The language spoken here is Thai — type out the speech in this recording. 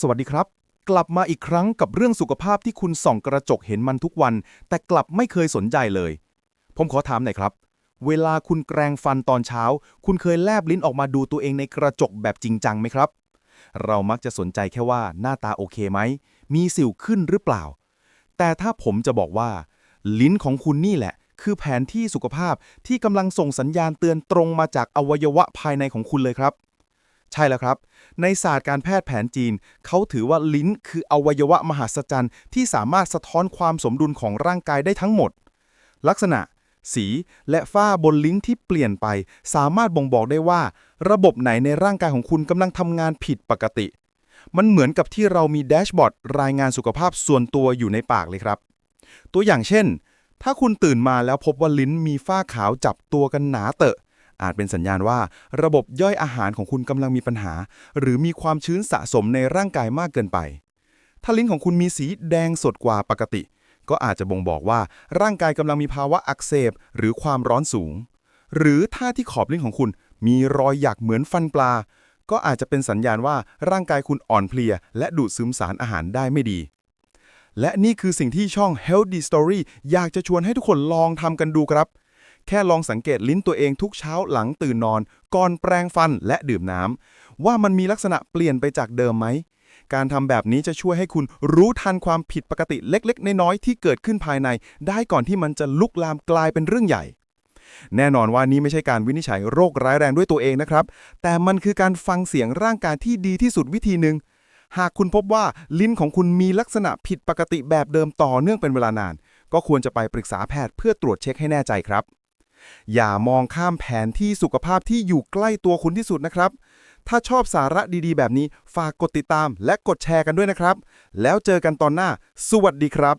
สวัสดีครับ กลับมาอีกครั้งกับเรื่องสุขภาพที่คุณส่องกระจกเห็นมันทุกวัน แต่กลับไม่เคยสนใจเลย ผมขอถามหน่อยครับ เวลาคุณแกรงฟันตอนเช้า คุณเคยแลบลิ้นออกมาดูตัวเองในกระจกแบบจริงจังไหมครับ เรามักจะสนใจแค่ว่าหน้าตาโอเคไหม มีสิวขึ้นหรือเปล่า แต่ถ้าผมจะบอกว่า ลิ้นของคุณนี่แหละ คือแผนที่สุขภาพที่กำลังส่งสัญญาณเตือนตรงมาจากอวัยวะภายในของคุณเลยครับ ใช่แล้วครับ ในศาสตร์การแพทย์แผนจีน เขาถือว่าลิ้นคืออวัยวะมหัศจรรย์ที่สามารถสะท้อนความสมดุลของร่างกายได้ทั้งหมด ลักษณะ สีและฝ้าบนลิ้นที่เปลี่ยนไป สามารถบ่งบอกได้ว่า ระบบไหนในร่างกายของคุณกำลังทำงานผิดปกติ มันเหมือนกับที่เรามีแดชบอร์ดรายงานสุขภาพส่วนตัวอยู่ในปากเลยครับ ตัวอย่างเช่น ถ้าคุณตื่นมาแล้วพบว่าลิ้นมีฝ้าขาวจับตัวกันหนาเตอะ อาจเป็นสัญญาณว่าระบบย่อยอาหารของคุณกำลังมีปัญหา หรือมีความชื้นสะสมในร่างกายมากเกินไป ถ้าลิ้นของคุณมีสีแดงสดกว่าปกติ ก็อาจจะบ่งบอกว่าร่างกายกำลังมีภาวะอักเสบหรือความร้อนสูง หรือถ้าที่ขอบลิ้นของคุณมีรอยหยักเหมือนฟันปลา ก็อาจจะเป็นสัญญาณว่าร่างกายคุณอ่อนเพลีย และดูดซึมสารอาหารได้ไม่ดีและนี่คือสิ่งที่ช่อง Healthy Story อยากจะชวนให้ทุกคนลองทำกันดูครับ แค่ลองสังเกตลิ้นตัวเองทุกเช้าหลังตื่นนอน ก่อนแปรงฟันและดื่มน้ำว่ามันมีลักษณะเปลี่ยนไปจากเดิมไหมการทำแบบนี้จะช่วยให้คุณรู้ทันความผิดปกติเล็กๆ น้อยๆที่เกิดขึ้นภายใน ได้ก่อนที่มันจะลุกลามกลายเป็นเรื่องใหญ่ แน่นอนว่านี้ไม่ใช่การวินิจฉัยโรคร้ายแรงด้วยตัวเองนะครับ แต่มันคือการฟังเสียงร่างกายที่ดีที่สุดวิธีหนึ่งหากคุณพบว่าลิ้นของคุณมีลักษณะผิดปกติแบบเดิมต่อเนื่องเป็นเวลานาน ก็ควรจะไปปรึกษาแพทย์เพื่อตรวจเช็คให้แน่ใจครับ อย่ามองข้ามแผนที่สุขภาพที่อยู่ใกล้ตัวคุณที่สุดนะครับ ถ้าชอบสาระดีๆ แบบนี้ฝากกดติดตามและกดแชร์กันด้วยนะครับ แล้วเจอกันตอนหน้า สวัสดีครับ